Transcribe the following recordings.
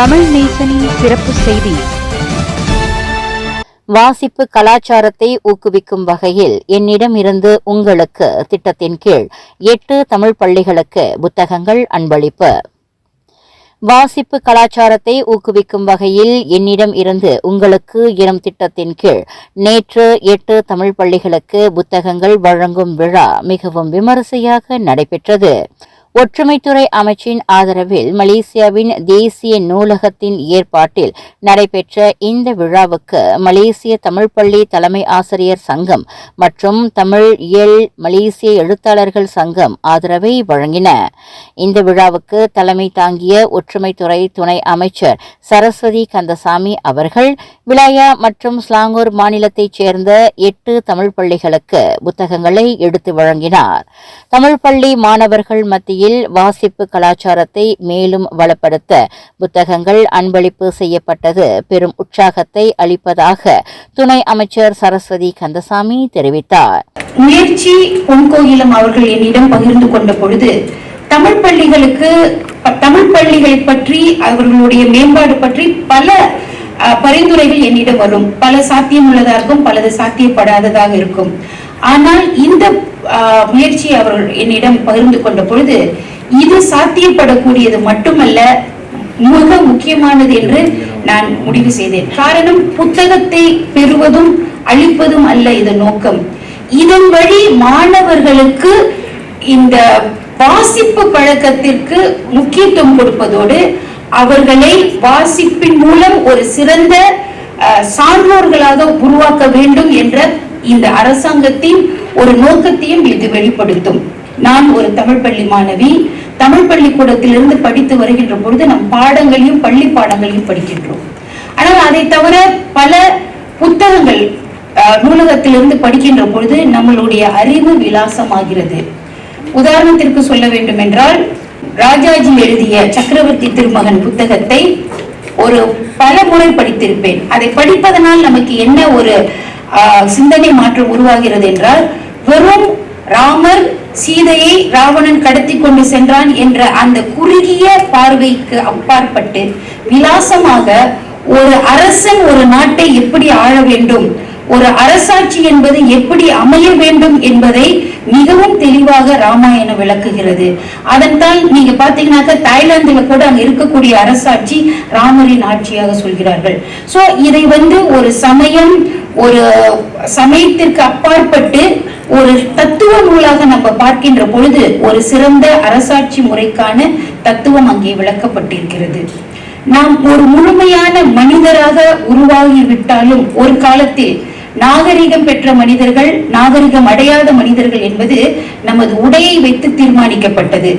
தமிழ் நேசனின் சிறப்பு செய்தி. வாசிப்பு கலாச்சாரத்தை ஊக்குவிக்கும் வகையில் என்னிடம் இருந்து உங்களுக்கு திட்டத்தின் கீழ் எட்டு தமிழ் பள்ளிகளுக்கு புத்தகங்கள் அன்பளிப்பு. வாசிப்பு கலாச்சாரத்தை ஊக்குவிக்கும் வகையில் என்னிடம் இருந்து உங்களுக்கு எனும் திட்டத்தின் கீழ் நேற்று எட்டு தமிழ் பள்ளிகளுக்கு புத்தகங்கள் வழங்கும் விழா மிகவும் விமரிசையாக நடைபெற்றது. ஒற்றுமைத்துறை அமைச்சின் ஆதரவில் மலேசியாவின் தேசிய நூலகத்தின் ஏற்பாட்டில் நடைபெற்ற இந்த விழாவுக்கு மலேசிய தமிழ் பள்ளி தலைமை ஆசிரியர் சங்கம் மற்றும் தமிழ் இயல் மலேசிய எழுத்தாளர்கள் சங்கம் ஆதரவை வழங்கின. இந்த விழாவுக்கு தலைமை தாங்கிய ஒற்றுமைத்துறை துணை அமைச்சர் சரஸ்வதி கந்தசாமி அவர்கள் விலாயா மற்றும் ஸ்லாங்கூர் மாநிலத்தைச் சேர்ந்த எட்டு தமிழ் பள்ளிகளுக்கு புத்தகங்களை எடுத்து வழங்கினார். தமிழ் பள்ளி மாணவர்கள் மத்தியில் வகையில் வாசிப்பு கலாச்சாரத்தை மேலும் வளப்படுத்த புத்தகங்கள் அன்பளிப்பு செய்யப்பட்டது. பெரும் உற்சாகத்தை அளிப்பதாக துணை அமைச்சர் சரஸ்வதி கந்தசாமி தெரிவித்தார். முயற்சி பொன்கோயிலம் அவர்கள் என்னிடம் பகிர்ந்து கொண்ட பொழுது தமிழ் பள்ளிகளுக்கு தமிழ் பள்ளிகள் பற்றி அவர்களுடைய மேம்பாடு பற்றி பல பரிந்துரைகள் என்னிடம் வரும். பல சாத்தியமுள்ளதாக இருக்கும் பலது சாத்தியப்படாததாக இருக்கும். ஆனால் இந்த முயற்சியை அவர்கள் என்னிடம் பகிர்ந்து கொண்ட பொழுது இது சாத்தியப்படக்கூடியது மட்டுமல்ல மிக முக்கியமானது என்று நான் முடிவு செய்தேன். காரணம் புத்தகத்தை பெறுவதும் அழிப்பதும் அல்ல இதன் நோக்கம். இதன் வழி மாணவர்களுக்கு இந்த வாசிப்பு பழக்கத்திற்கு முக்கியத்துவம் கொடுப்பதோடு அவர்களை வாசிப்பின் மூலம் ஒரு சிறந்த அஹ், சான்றோர்களாக உருவாக்க வேண்டும் என்ற இந்த அரசாங்கத்தின் ஒரு நோக்கத்தையும் இது வெளிப்படுத்தும். நான் ஒரு தமிழ் பள்ளி மாணவி தமிழ் பள்ளிக்கூடத்திலிருந்து படித்து வருகின்ற பொழுது நம் பாடங்களையும் பள்ளி பாடங்களையும் படிக்கின்றோம். ஆனால் அதை தவிர பல புத்தகங்கள் நூலகத்திலிருந்து படிக்கின்ற பொழுது நம்மளுடைய அறிவு விலாசமாகிறது. உதாரணத்திற்கு சொல்ல வேண்டும் என்றால் ராஜாஜி எழுதிய சக்கரவர்த்தி திருமகன் புத்தகத்தை ஒரு பல முறை படித்திருப்பேன். அதை படிப்பதனால் நமக்கு என்ன ஒரு சிந்தனை மாற்றம் உருவாகிறது என்றால் வெறும் ராமர் சீதையை ராவணன் கடத்தி கொண்டு சென்றான் என்ற அந்த குறுகிய பார்வைக்கு அப்பாற்பட்டு விலாசமாக ஒரு அரசன் ஒரு நாட்டை எப்படி ஆள வேண்டும் ஒரு அரசாட்சி என்பது எப்படி அமைய வேண்டும் என்பதை மிகவும் தெளிவாக ராமாயணம் விளக்குகிறது. அதன்தான் நீங்க பாத்தீங்கன்னாக்க தாய்லாந்துல கூட அங்க இருக்கக்கூடிய அரசாட்சி ராமரின் ஆட்சியாக சொல்கிறார்கள். சோ இதை வந்து ஒரு சமயம் ஒரு சமயத்திற்கு அப்பாற்பட்டு ஒரு தத்துவ நூலாக நம்ம பார்க்கின்ற பொழுது ஒரு சிறந்த அரசாட்சி முறைக்கான தத்துவம் அங்கே விளக்கப்பட்டிருக்கிறது. நாம் ஒரு முழுமையான மனிதராக உருவாகி விட்டாலும் ஒரு காலத்தில் நாகரிகம் பெற்ற மனிதர்கள் நாகரிகம் அடையாத மனிதர்கள் என்பது நமது உடையை வைத்து தீர்மானிக்கப்பட்டது.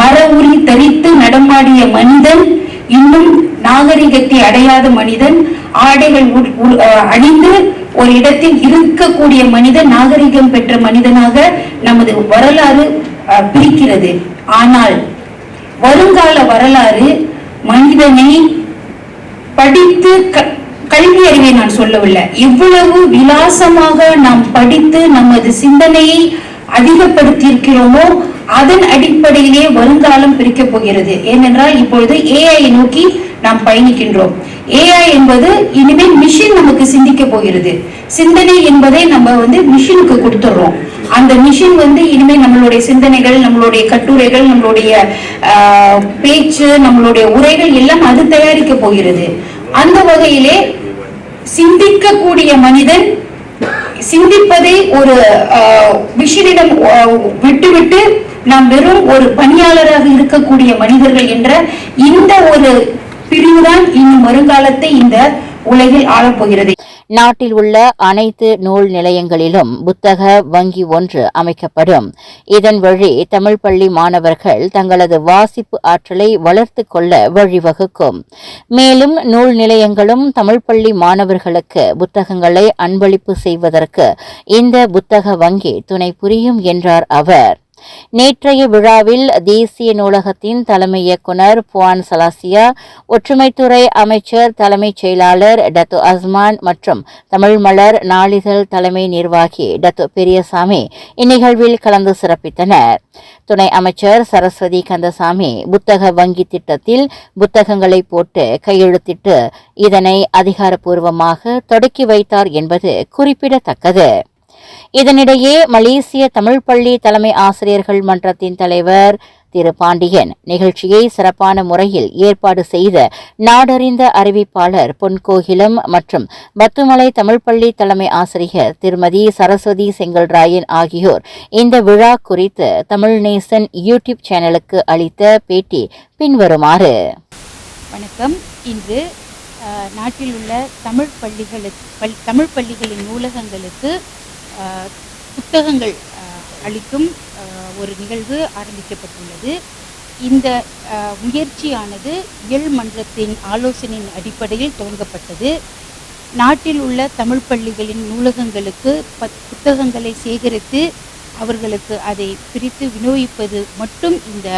மர உரி தரித்து நடமாடிய மனிதன் இன்னும் நாகரிகத்தை அடையாத மனிதன் ஆடைகள் உட்- உ- அணிந்து ஒரு இடத்தில் இருக்கக்கூடிய மனிதன் நாகரிகம் பெற்ற மனிதனாக நமது வரலாறு பிரிக்கிறது. ஆனால் வருங்கால வரலாறு மனிதனை படித்து க- கல்வி அறிவை நான் சொல்லவில்லை. இவ்வளவு விலாசமாக நாம் படித்து நமது சிந்தனையை அதிகப்படுத்தியிருக்கிறோமோ அதன் அடிப்படையிலே வருங்காலம் பிரிக்கப் போகிறது. ஏனென்றால் இப்பொழுது ஏஐ நோக்கி நாம் பயணிக்கின்றோம். ஏஐ என்பது இனிமேல் மிஷின் நமக்கு சிந்திக்க போகிறது. சிந்தனை என்பதை நம்ம வந்து மிஷினுக்கு கொடுத்துடுறோம். அந்த மிஷின் வந்து இனிமேல் நம்மளுடைய சிந்தனைகள் நம்மளுடைய கட்டுரைகள் நம்மளுடைய ஆஹ், பேச்சு நம்மளுடைய உரைகள் எல்லாம் அது தயாரிக்க போகிறது. அந்த வகையிலே சிந்திக்கக்கூடிய மனிதன் சிந்திப்பதை ஒரு மிஷினிடம் விட்டுவிட்டு நாம் வெறும் ஒரு பணியாளராக இருக்கக்கூடிய மனிதர்கள் என்ற இந்த ஒரு பிரிவுதான் இன்னும் வருங்காலத்தை இந்த உலகில் ஆளப்போகிறது. நாட்டில் உள்ள அனைத்து நூல் நிலையங்களிலும் புத்தக வங்கி ஒன்று அமைக்கப்படும். இதன் வழி தமிழ் பள்ளி மாணவர்கள் தங்களது வாசிப்பு ஆற்றலை வளர்த்து கொள்ள வழிவகுக்கும். மேலும் நூல் நிலையங்களும் தமிழ் பள்ளி மாணவர்களுக்கு புத்தகங்களை அன்பளிப்பு செய்வதற்கு இந்த புத்தக வங்கி துணை புரியும் என்றார் அவர். நேற்றைய விழாவில் தேசிய நூலகத்தின் தலைமை இயக்குனர் புவான் சலாசியா ஒற்றுமைத்துறை அமைச்சர் தலைமைச் செயலாளர் டத்து அஸ்மான் மற்றும் தமிழ் மலர் நாளிதழ் தலைமை நிர்வாகி டத்து பெரியசாமி இந்நிகழ்வில் கலந்து சிறப்பித்தனர். துணை அமைச்சர் சரஸ்வதி கந்தசாமி புத்தக வங்கி திட்டத்தில் புத்தகங்களை போட்டு கையெழுத்திட்டு இதனை அதிகாரப்பூர்வமாக தொடக்கி வைத்தார் என்பது குறிப்பிடத்தக்கது. இதனிடையே மலேசிய தமிழ் பள்ளி தலைமை ஆசிரியர்கள் மன்றத்தின் தலைவர் திரு பாண்டியன் நிகழ்ச்சியை சிறப்பான முறையில் ஏற்பாடு செய்த நாடறிந்த அறிவிப்பாளர் பொன்கோகிலம் மற்றும் பத்துமலை தமிழ் பள்ளி தலைமை ஆசிரியர் திருமதி சரஸ்வதி செங்கல்ராயன் ஆகியோர் இந்த விழா குறித்து தமிழ் நேசன் யூடியூப் சேனலுக்கு அளித்த பேட்டி பின்வருமாறு. வணக்கம். இன்று நாட்டில் உள்ள தமிழ் பள்ளிகளுக்கு தமிழ் பள்ளிகளின் நூலகங்களுக்கு புத்தகங்கள் அளிக்கும் ஒரு நிகழ்வு ஆரம்பிக்கப்பட்டுள்ளது. இந்த முயற்சியானது இயல் மன்றத்தின் ஆலோசனையின் அடிப்படையில் துவங்கப்பட்டது. நாட்டில் உள்ள தமிழ் பள்ளிகளின் நூலகங்களுக்கு பத் புத்தகங்களை சேகரித்து அவர்களுக்கு அதை பிரித்து விநியோகிப்பது மட்டும் இந்த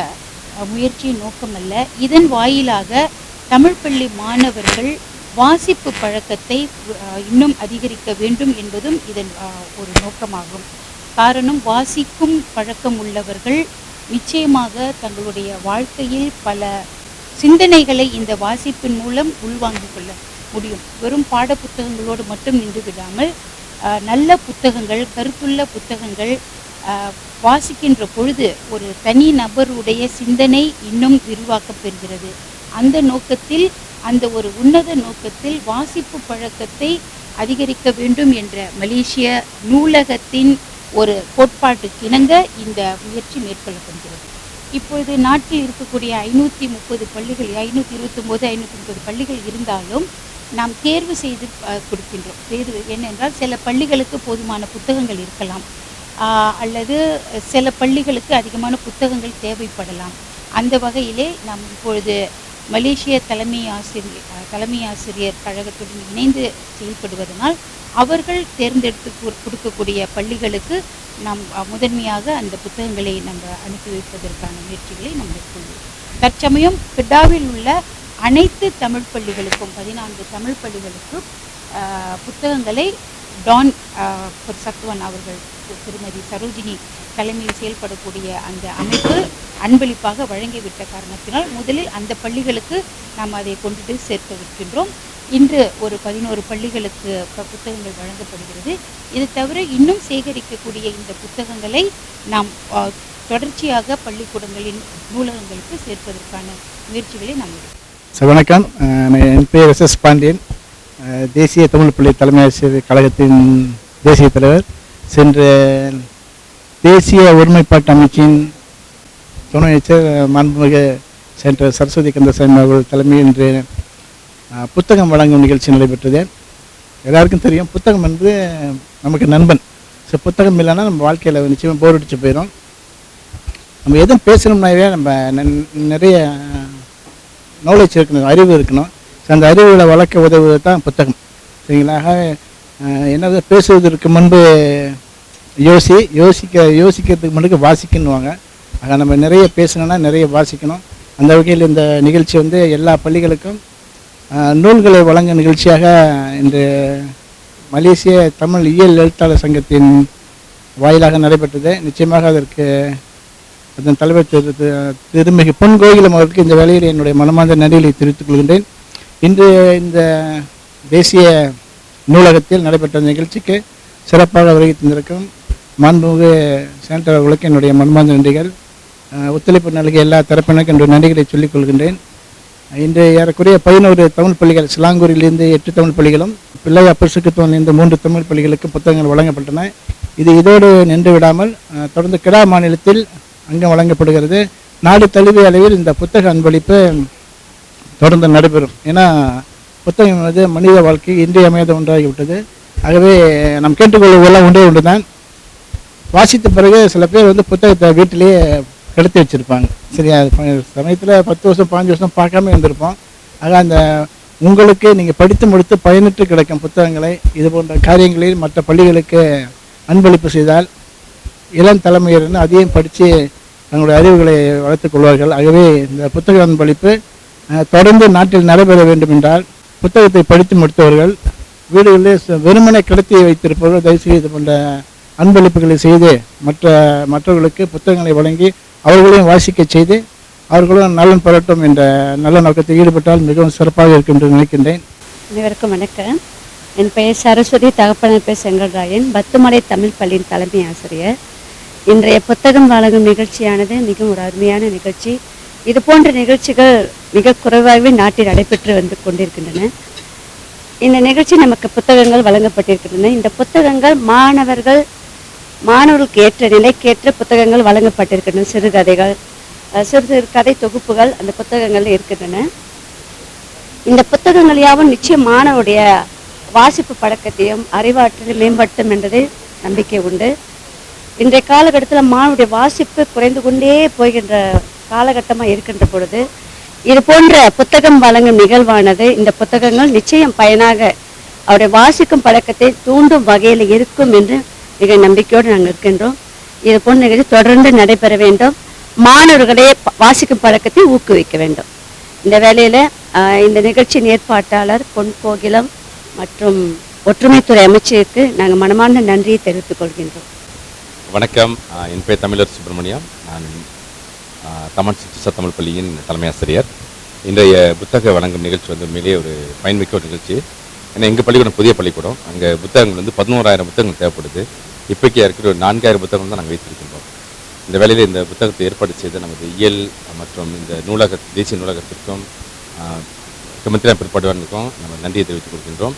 முயற்சியின் நோக்கமல்ல. இதன் வாயிலாக தமிழ் பள்ளி மாணவர்கள் வாசிப்பு பழக்கத்தை இன்னும் அதிகரிக்க வேண்டும் என்பதும் இதன் ஒரு நோக்கமாகும். காரணம் வாசிக்கும் பழக்கம் உள்ளவர்கள் நிச்சயமாக தங்களுடைய வாழ்க்கையில் பல சிந்தனைகளை இந்த வாசிப்பின் மூலம் உள்வாங்கிக் கொள்ள முடியும். வெறும் பாட புத்தகங்களோடு மட்டும் நின்று விடாமல் நல்ல புத்தகங்கள் கருத்துள்ள புத்தகங்கள் அஹ், வாசிக்கின்ற பொழுது ஒரு தனி நபருடைய சிந்தனை இன்னும் விரிவாக்கப் பெறுகிறது. அந்த நோக்கத்தில் அந்த ஒரு உன்னத நோக்கத்தில் வாசிப்பு பழக்கத்தை அதிகரிக்க வேண்டும் என்ற மலேசிய நூலகத்தின் ஒரு கோட்பாட்டுக்கு இணங்க இந்த முயற்சி மேற்கொள்ளப்படுகிறது. இப்பொழுது நாட்டில் இருக்கக்கூடிய ஐநூற்றி முப்பது பள்ளிகள் ஐநூற்றி இருபத்தொம்போது ஐநூற்றி முப்பது பள்ளிகள் இருந்தாலும் நாம் தேர்வு செய்து கொடுக்கின்றோம். தேர்வு ஏனென்றால் சில பள்ளிகளுக்கு போதுமான புத்தகங்கள் இருக்கலாம். ஆஹ், அல்லது சில பள்ளிகளுக்கு அதிகமான புத்தகங்கள் தேவைப்படலாம். அந்த வகையிலே நாம் இப்பொழுது மலேசிய தலைமை ஆசிரியர் தலைமை ஆசிரியர் கழகத்துடன் இணைந்து செயல்படுவதனால் அவர்கள் தேர்ந்தெடுத்து கொடுக்கக்கூடிய பள்ளிகளுக்கு நாம் முதன்மையாக அந்த புத்தகங்களை நம்ம அனுப்பி வைப்பதற்கான முயற்சிகளை நம்ம மேற்கொள்வோம். தற்சமயம் பிடாவில் உள்ள அனைத்து தமிழ் பள்ளிகளுக்கும் பதினான்கு தமிழ் பள்ளிகளுக்கும் புத்தகங்களை டான் அஹ், சத்துவன் அவர்கள் திருமதி சரோஜினி தலைமையில் செயல்படக்கூடிய அந்த அமைப்பு அன்பளிப்பாக வழங்கிவிட்ட காரணத்தினால் முதலில் அந்த பள்ளிகளுக்கு நாம் அதை கொண்டுட்டு சேர்க்க வைக்கின்றோம் இன்று ஒரு பதினோரு பள்ளிகளுக்கு புத்தகங்கள் வழங்கப்படுகிறது. இது தவிர இன்னும் சேகரிக்கக்கூடிய இந்த புத்தகங்களை நாம் தொடர்ச்சியாக பள்ளிக்கூடங்களின் நூலகங்களுக்கு சேர்ப்பதற்கான முயற்சிகளை நாம் சார் வணக்கம். என் பேர் எஸ் எஸ் பாண்டியன். தேசிய தமிழ் பள்ளி தலைமை ஆசிரியர் கழகத்தின் தேசிய தலைவர். சென்ற தேசிய ஒருமைப்பாட்டு அமைச்சின் துணை அமைச்சர் மாண்புமிகு சென்ற சரஸ்வதி கந்தசாமி அவர்கள் தலைமையில் இன்று புத்தகம் வழங்கும் நிகழ்ச்சி நடைபெற்றது. எல்லாருக்கும் தெரியும் புத்தகம் வந்து நமக்கு நண்பன். ஸோ புத்தகம் இல்லைன்னா நம்ம வாழ்க்கையில் நிச்சயமாக போர் அடித்து போயிடும் நம்ம எதுவும் பேசணும்னாவே நம்ம நிறைய நாலேஜ் இருக்கணும் அறிவு இருக்கணும். ஸோ அந்த அறிவுகளை வளர்க்க உதவுவது தான் புத்தகம். சரிங்களா? என்னது பேசுவதற்கு முன்பு யோசி யோசிக்க யோசிக்கிறதுக்கு முன்னுக்கு வாசிக்கணுவாங்க. ஆக நம்ம நிறைய பேசணும்னா நிறைய வாசிக்கணும். அந்த வகையில் இந்த நிகழ்ச்சி வந்து எல்லா பள்ளிகளுக்கும் நூல்களை வழங்கும் நிகழ்ச்சியாக இன்று மலேசிய தமிழ் இயல் எழுத்தாளர் சங்கத்தின் வாயிலாக நடைபெற்றது. நிச்சயமாக அதற்கு அதன் தலைவர் திரு திருமிகு பொன் கோகிலம் அவருக்கு இந்த வேலையில் என்னுடைய மனமார்ந்த நன்றிகளை தெரிவித்துக் கொள்கின்றேன். இன்று இந்த தேசிய நூலகத்தில் நடைபெற்ற நிகழ்ச்சிக்கு சிறப்பாக வருகை தந்திருக்கும் மாண்புமிகு சேண்டர் அவர்களுக்கு என்னுடைய மனமார்ந்த நன்றிகள் ஒத்துழைப்பு நல்கிய எல்லா தரப்பினருக்கும் என்னுடைய நன்றிகளை சொல்லிக் கொள்கின்றேன். இன்று ஏறக்குறைய பதினோரு தமிழ் பள்ளிகள் சிலாங்கூரிலிருந்து எட்டு தமிழ் பள்ளிகளும் பிள்ளை அப்பசுக்குத்துவனிலிருந்து மூன்று தமிழ் பள்ளிகளுக்கு புத்தகங்கள் வழங்கப்பட்டன. இது இதோடு நின்று விடாமல் தொடர்ந்து கிடா மாநிலத்தில் அங்கம் வழங்கப்படுகிறது. நாடு தழுவிய அளவில் இந்த புத்தக அன்பளிப்பு தொடர்ந்து நடைபெறும். ஏன்னா புத்தகம் என்பது மனித வாழ்க்கை இன்றியமையாத ஒன்றாகிவிட்டது. ஆகவே நம் கேட்டுக்கொள்வதெல்லாம் ஒன்றே ஒன்று தான் வாசித்த பிறகு சில பேர் வந்து புத்தகத்தை வீட்டிலேயே கெடுத்து வச்சுருப்பாங்க. சரியா? சமயத்தில் பத்து வருஷம் பாஞ்சு வருஷம் பார்க்காம இருந்திருப்போம். ஆக அந்த உங்களுக்கு நீங்கள் படித்து முடித்து பயனற்று கிடைக்கும் புத்தகங்களை இது போன்ற காரியங்களில் மற்ற பள்ளிகளுக்கு அன்பளிப்பு செய்தால் இளம் தலைமையினர் அதையும் படித்து தங்களுடைய அறிவுகளை வளர்த்துக் கொள்வார்கள். ஆகவே இந்த புத்தக அன்பளிப்பு தொடர்ந்து நாட்டில் நடைபெற வேண்டும் என்றால் புத்தகத்தை படித்து முடித்தவர்கள் வீடுகளிலே வெறுமனை கடத்தி கிடத்தி வைத்திருப்பவர்கள் தயவுசெய்து இது போன்ற அன்பளிப்புகளை செய்து மற்ற மற்றவர்களுக்கு புத்தகங்களை வழங்கி அவர்களையும் வாசிக்க செய்து அவர்களும் நலன் பெறட்டும் என்ற நல்ல நோக்கத்தில் ஈடுபட்டால் மிகவும் சிறப்பாக இருக்கும் என்று நினைக்கின்றேன். அனைவருக்கும் வணக்கம். என் பெயர் சரஸ்வதி தகப்பனர் பேர் செங்கல்ராயன். பத்துமலை தமிழ் பள்ளியின் தலைமை ஆசிரியர். இன்றைய புத்தகம் வழங்கும் நிகழ்ச்சியானது மிகவும் ஒரு அருமையான நிகழ்ச்சி. இது போன்ற நிகழ்ச்சிகள் மிக குறைவாகவே நாட்டில் நடைபெற்று வந்து கொண்டிருக்கின்றன. இந்த நிகழ்ச்சி நமக்கு புத்தகங்கள் வழங்கப்பட்டிருக்கின்றன. இந்த புத்தகங்கள் மாணவர்கள் மாணவர்களுக்கு ஏற்ற நிலைக்கேற்ற புத்தகங்கள் வழங்கப்பட்டிருக்கின்றன. சிறுகதைகள் சிறு சிறு கதை தொகுப்புகள் அந்த புத்தகங்கள் இருக்கின்றன. இந்த புத்தகங்கள் யாவும் நிச்சயம் மாணவருடைய வாசிப்பு பழக்கத்தையும் அறிவாற்றலையும் மேம்படுத்தும் என்பது நம்பிக்கை உண்டு. இன்றைய காலகட்டத்தில் மாணவருடைய வாசிப்பு குறைந்து கொண்டே போகின்ற காலகட்டமாக இருக்கின்ற பொழுது இது போன்ற புத்தகம் வழங்கும் நிகழ்வானது இந்த புத்தகங்கள் நிச்சயம் பயனாக அவரை வாசிக்கும் பழக்கத்தை தூண்டும் வகையில் இருக்கும் என்று மிக நம்பிக்கையோடு நாங்கள் இருக்கின்றோம். இது போன்ற நிகழ்ச்சி தொடர்ந்து நடைபெற வேண்டும். மாணவர்களே வாசிக்கும் பழக்கத்தை ஊக்குவிக்க வேண்டும். இந்த வேலையில் இந்த நிகழ்ச்சியின் ஏற்பாட்டாளர் பொன் கோகிலம் மற்றும் ஒற்றுமைத்துறை அமைச்சருக்கு நாங்கள் மனமார்ந்த நன்றியை தெரிவித்துக் கொள்கின்றோம். வணக்கம். என் பேர் தமிழர் சுப்பிரமணியம். நான் தமிழ் சிற்று தமிழ் பள்ளியின் தலைமை ஆசிரியர். இன்றைய புத்தக வழங்கும் நிகழ்ச்சி வந்து உண்மையிலேயே ஒரு பயன்மிக்க ஒரு நிகழ்ச்சி. ஏன்னா எங்கள் பள்ளிக்கூடம் புதிய பள்ளிக்கூடம். அங்கே புத்தகங்கள் வந்து பதினோராயிரம் புத்தகங்கள் தேவைப்படுது. இப்போக்கே இருக்கிற ஒரு நான்காயிரம் புத்தகங்கள் தான் நாங்கள் வைத்திருக்கின்றோம். இந்த வேலையில் இந்த புத்தகத்தை ஏற்பாடு செய்த நமது இயல் மற்றும் இந்த நூலக தேசிய நூலகத்திற்கும் முத்திரா பிற்பாடுவானுக்கும் நம்ம நன்றியை தெரிவித்துக் கொள்கின்றோம்.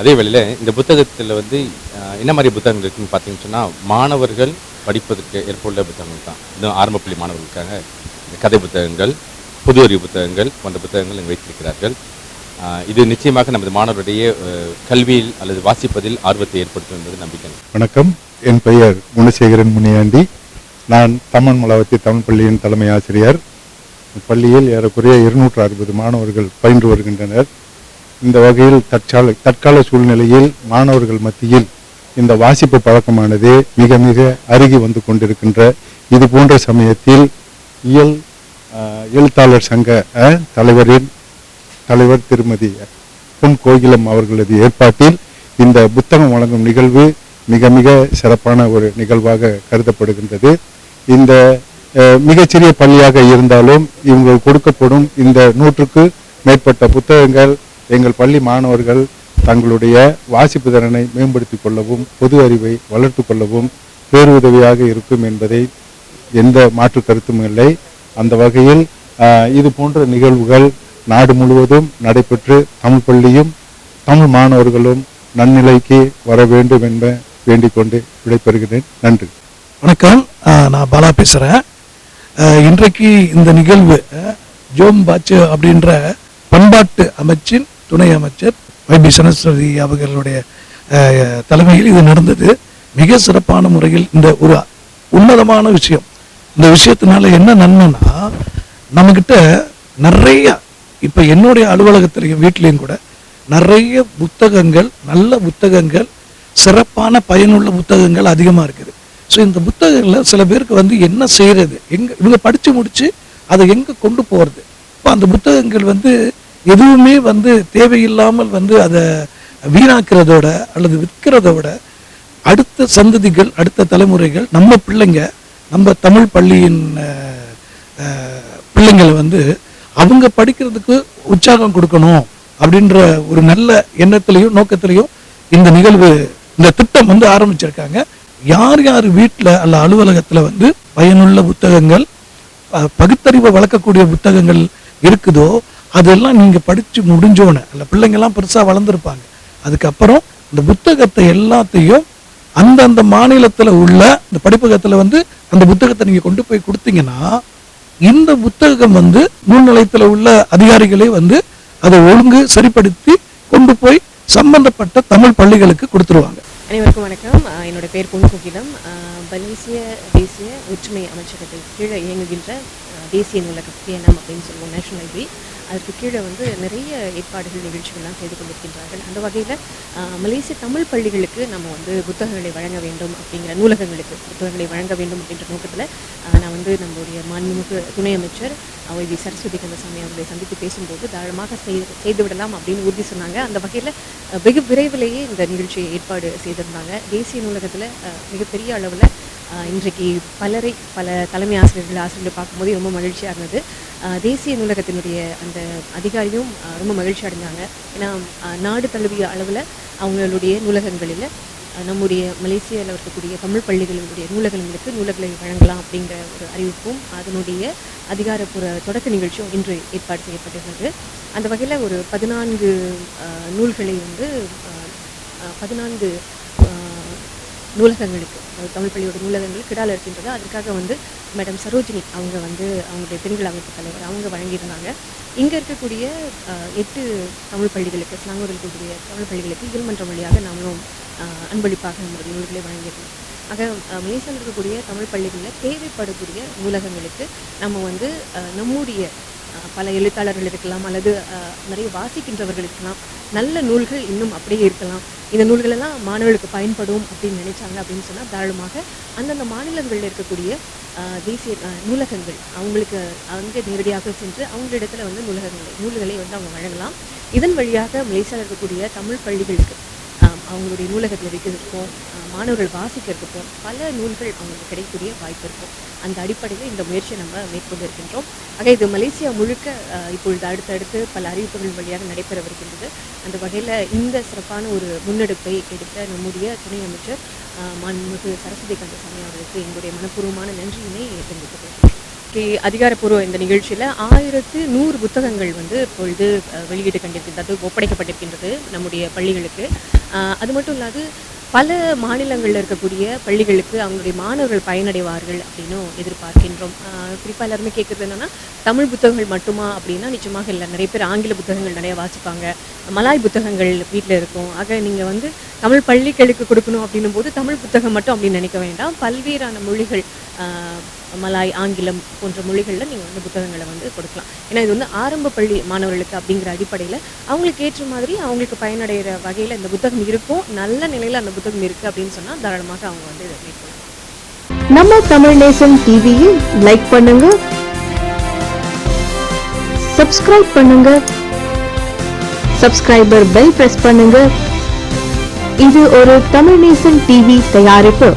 அதே வேளையில் இந்த புத்தகத்தில் வந்து என்ன மாதிரி புத்தகங்கள் இருக்குன்னு பார்த்தீங்கன்னு சொன்னால் மாணவர்கள் படிப்பதற்கு ஏற்புள்ள புத்தகங்கள் தான். இன்னும் ஆரம்பப்பள்ளி மாணவர்களுக்காக கதை புத்தகங்கள் புது அறிவு புத்தகங்கள் போன்ற புத்தகங்கள் இங்கே வைத்திருக்கிறார்கள். இது நிச்சயமாக நமது மாணவருடைய கல்வியில் அல்லது வாசிப்பதில் ஆர்வத்தை ஏற்படுத்தும் என்பது நம்பிக்கை. வணக்கம். என் பெயர் குணசேகரன் முனியாண்டி. நான் தமிழ் மலாவத்தி தமிழ் பள்ளியின் தலைமை ஆசிரியர். பள்ளியில் ஏறக்குறைய இருநூற்று அறுபது மாணவர்கள் பயின்று வருகின்றனர். இந்த வகையில் தற்கால தற்கால சூழ்நிலையில் மாணவர்கள் மத்தியில் இந்த வாசிப்பு பழக்கமானது மிக மிக அருகி வந்து கொண்டிருக்கின்ற இது போன்ற சமயத்தில் இயல் எழுத்தாளர் சங்க அஹ், தலைவரின் தலைவர் திருமதி பொன் கோகிலம் அவர்களது ஏற்பாட்டில் இந்த புத்தகம் வழங்கும் நிகழ்வு மிக மிக சிறப்பான ஒரு நிகழ்வாக கருதப்படுகின்றது. இந்த அஹ், மிகச்சிறிய பள்ளியாக இருந்தாலும் இவங்க கொடுக்கப்படும் இந்த நூற்றுக்கு மேற்பட்ட புத்தகங்கள் எங்கள் பள்ளி மாணவர்கள் தங்களுடைய வாசிப்பு திறனை மேம்படுத்திக் கொள்ளவும் பொது அறிவை வளர்த்து கொள்ளவும் பேருதவியாக இருக்கும் என்பதை எந்த மாற்று கருத்தும் இல்லை. அந்த வகையில் இது போன்ற நிகழ்வுகள் நாடு முழுவதும் நடைபெற்று தமிழ் பள்ளியும் தமிழ் மாணவர்களும் நன்னிலைக்கு வர வேண்டும் என்ப வேண்டிக் கொண்டு விடைபெறுகிறேன். நன்றி. வணக்கம். நான் பாலா பேசுகிறேன் இன்றைக்கு இந்த நிகழ்வு ஜோம் பாச்சு அப்படின்ற பண்பாட்டு அமைச்சின் துணை அமைச்சர் வைபி சரஸ்வதி அவர்களுடைய தலைமையில் இது நடந்தது. மிக சிறப்பான முறையில் இந்த ஒரு உன்னதமான விஷயம். இந்த விஷயத்தினால என்ன நன்மைன்னா நம்மக்கிட்ட நிறைய இப்போ என்னுடைய அலுவலகத்திலையும் வீட்லேயும் கூட நிறைய புத்தகங்கள் நல்ல புத்தகங்கள் சிறப்பான பயனுள்ள புத்தகங்கள் அதிகமாக இருக்குது. ஸோ இந்த புத்தகங்களில் சில பேருக்கு வந்து என்ன செய்கிறது எங்கே இவங்க படித்து முடித்து அதை எங்கே கொண்டு போகிறது இப்போ அந்த புத்தகங்கள் வந்து எதுவுமே வந்து தேவையில்லாமல் வந்து அதை வீணாக்கிறதோட அல்லது விற்கிறதோட அடுத்த சந்ததிகள் அடுத்த தலைமுறைகள் நம்ம பிள்ளைங்க நம்ம தமிழ் பள்ளியின் பிள்ளைங்களை வந்து அவங்க படிக்கிறதுக்கு உற்சாகம் கொடுக்கணும் அப்படின்ற ஒரு நல்ல எண்ணத்திலையும் நோக்கத்திலையும் இந்த நிகழ்வு இந்த திட்டம் வந்து ஆரம்பிச்சிருக்காங்க. யார் யார் வீட்டில் அல்ல அலுவலகத்தில் வந்து பயனுள்ள புத்தகங்கள் பகுத்தறிவை வளர்க்கக்கூடிய புத்தகங்கள் இருக்குதோ அதெல்லாம் நீங்கள் படித்து முடிஞ்சோன்னு அந்த பிள்ளைங்கெல்லாம் பெருசாக வளர்ந்துருப்பாங்க. அதுக்கப்புறம் இந்த புத்தகத்தை எல்லாத்தையும் அந்தந்த மாநிலத்தில் உள்ள இந்த படிப்பகத்தில் வந்து அந்த புத்தகத்தை நீங்கள் கொண்டு போய் கொடுத்தீங்கன்னா இந்த புத்தகம் வந்து நூல் நிலையத்தில் உள்ள அதிகாரிகளே வந்து அதை ஒழுங்கு சரிப்படுத்தி கொண்டு போய் சம்பந்தப்பட்ட தமிழ் பள்ளிகளுக்கு கொடுத்துருவாங்க. அனைவருக்கும் வணக்கம். என்னோட பேர் பொன் கோகிலம் தேசிய ஒற்றுமை அமைச்சகத்தின் கீழே இயங்குகின்ற தேசிய நூலகம் பிஎன்எம் அப்படின்னு சொல்லுவோம் நேஷனல் லைப்ரரி அதற்கு கீழே வந்து நிறைய ஏற்பாடுகள் நிகழ்ச்சிகள்லாம் செய்து கொண்டிருக்கின்றார்கள். அந்த வகையில் மலேசிய தமிழ் பள்ளிகளுக்கு நம்ம வந்து புத்தகங்களை வழங்க வேண்டும் அப்படிங்கிற நூலகங்களுக்கு புத்தகங்களை வழங்க வேண்டும் அப்படின்ற நோக்கத்தில் நான் வந்து நம்முடைய மாண்புமிகு துணை அமைச்சர் அவை வி. சரஸ்வதி கந்தசாமி அவர்களை சந்தித்து பேசும்போது தாராளமாக செய்து செய்து விடலாம் அப்படின்னு உறுதி சொன்னாங்க. அந்த வகையில் வெகு விரைவிலேயே இந்த நிகழ்ச்சியை ஏற்பாடு செய்திருந்தாங்க. தேசிய நூலகத்தில் மிகப்பெரிய அளவில் இன்றைக்கு பலரை பல தலைமை ஆசிரியர்கள் ஆசிரியர்களை பார்க்கும்போது ரொம்ப மகிழ்ச்சியாக இருந்தது. தேசிய நூலகத்தினுடைய அந்த அதிகாரியும் ரொம்ப மகிழ்ச்சி அடைஞ்சாங்க. ஏன்னா நாடு தழுவிய அளவில் அவங்களுடைய நூலகங்களில் நம்முடைய மலேசியாவில் இருக்கக்கூடிய தமிழ் பள்ளிகளுடைய நூலகங்களுக்கு நூலகங்களை வழங்கலாம் அப்படிங்கிற ஒரு அறிவிப்பும் அதனுடைய அதிகாரப்பூர்வ தொடக்க நிகழ்ச்சியும் இன்று ஏற்பாடு செய்யப்பட்டிருந்தது. அந்த வகையில் ஒரு பதினான்கு நூல்களை வந்து பதினான்கு நூலகங்களுக்கு அதாவது தமிழ் பள்ளியோட நூலகங்கள் கிடால இருக்கின்றது. அதற்காக வந்து மேடம் சரோஜினி அவங்க வந்து அவங்களுடைய பெண்கள் அமைப்பு தலைவர் அவங்க வழங்கியிருந்தாங்க. இங்கே இருக்கக்கூடிய எட்டு தமிழ் பள்ளிகளுக்கு ஸ்லாங்கூரில் இருக்கக்கூடிய தமிழ் பள்ளிகளுக்கு இயல்மன்றம் வழியாக நாமளும் அன்பளிப்பாக நம்முடைய நூல்களை வழங்கியிருந்தோம் ஆக மலேசியாவில் இருக்கக்கூடிய தமிழ் பள்ளிகளில் தேவைப்படக்கூடிய நூலகங்களுக்கு நம்ம வந்து நம்முடைய பல எழுத்தாளர்கள் இருக்கலாம் அல்லது அஹ், நிறைய வாசிக்கின்றவர்கள் இருக்கலாம் நல்ல நூல்கள் இன்னும் அப்படியே இருக்கலாம். இந்த நூல்கள் எல்லாம் மாணவர்களுக்கு பயன்படும் அப்படின்னு நினைச்சாங்க அப்படின்னு சொன்னால் தாராளமாக அந்தந்த மாநிலங்களில் இருக்கக்கூடிய தேசிய அஹ், நூலகங்கள் அவங்களுக்கு அங்கே நேரடியாக சென்று அவங்களிடத்துல வந்து நூலகங்களை நூல்களை வந்து அவங்க வழங்கலாம். இதன் வழியாக மலேசியாவில் இருக்கக்கூடிய தமிழ் பள்ளிகளுக்கு அவங்களுடைய நூலகத்தில் வைக்கிறதுக்கும் மாணவர்கள் வாசிக்கிறதுக்கும் பல நூல்கள் அவங்களுக்கு கிடைக்கக்கூடிய வாய்ப்பு இருக்கும் அந்த அடிப்படையில் இந்த முயற்சியை நம்ம மேற்கொண்டு இருக்கின்றோம். ஆக இது மலேசியா முழுக்க இப்பொழுது அடுத்தடுத்து பல அறிவிப்புகள் வழியாக நடைபெறவிருக்கின்றது அந்த வகையில் இந்த சிறப்பான ஒரு முன்னெடுப்பை எடுத்த நம்முடைய துணை அமைச்சர் மாண்புமிகு சரஸ்வதி கந்தசாமி அவர்களுக்கு எங்களுடைய மனப்பூர்வமான நன்றியினை தெரிவித்துக் கொள்கிறேன். கே அதிகாரப்பூர்வ இந்த நிகழ்ச்சியில் ஆயிரத்து நூறு புத்தகங்கள் வந்து இப்பொழுது அஹ், வெளியீடு கண்டிருக்கின்றது ஒப்படைக்கப்பட்டிருக்கின்றது நம்முடைய பள்ளிகளுக்கு. அது மட்டும் இல்லாது பல மாநிலங்களில் இருக்கக்கூடிய பள்ளிகளுக்கு அவங்களுடைய மாணவர்கள் பயனடைவார்கள் அப்படின்னும் எதிர்பார்க்கின்றோம். குறிப்பாக எல்லாருமே கேட்குறது என்னன்னா தமிழ் புத்தகங்கள் மட்டுமா அப்படின்னா நிச்சயமாக இல்லை. நிறைய பேர் ஆங்கில புத்தகங்கள் நிறைய வாசிப்பாங்க. மலாய் புத்தகங்கள் வீட்டில் இருக்கும். ஆக நீங்கள் வந்து தமிழ் பள்ளிகளுக்கு கொடுக்கணும் அப்படின்னும் போது தமிழ் புத்தகம் மட்டும் அப்படின்னு நினைக்க வேண்டாம். பல்வேறான மொழிகள் ஆஹ், மலாய் ஆங்கிலம் போன்ற மொழிகளில் நீங்கள் வந்து புத்தகங்களை வந்து கொடுக்கலாம். ஏன்னா இது வந்து ஆரம்ப பள்ளி மாணவர்களுக்கு அப்படிங்கிற அடிப்படையில் அவங்களுக்கு ஏற்ற மாதிரி அவங்களுக்கு பயனடைகிற வகையில் இந்த புத்தகம் இருக்கும். நல்ல நிலையில் அந்த புத்தகம் இருக்குது அப்படின்னு சொன்னால் தாராளமாக அவங்க வந்து இதை மேற்கொள்ளலாம். நம்ம தமிழ் நேசன் டிவியை லைக் பண்ணுங்க. சப்ஸ்கிரைப் பண்ணுங்க. சப்ஸ்கிரைபர் பெல் பிரஸ் பண்ணுங்க. இது ஒரு தமிழ் நேசன் டிவி தயாரிப்பு.